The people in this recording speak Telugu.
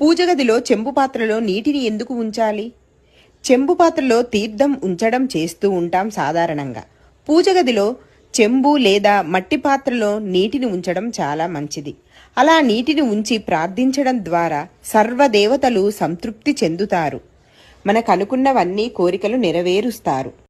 పూజ గదిలో చెంబు పాత్రలో నీటిని ఎందుకు ఉంచాలి? చెంబు పాత్రలో తీర్థం ఉంచడం చేస్తూ ఉంటాం సాధారణంగా. పూజగదిలో చెంబు లేదా మట్టి పాత్రలో నీటిని ఉంచడం చాలా మంచిది. అలా నీటిని ఉంచి ప్రార్థించడం ద్వారా సర్వదేవతలు సంతృప్తి చెందుతారు. మనకు అనుకున్నవన్నీ కోరికలు నెరవేరుస్తారు.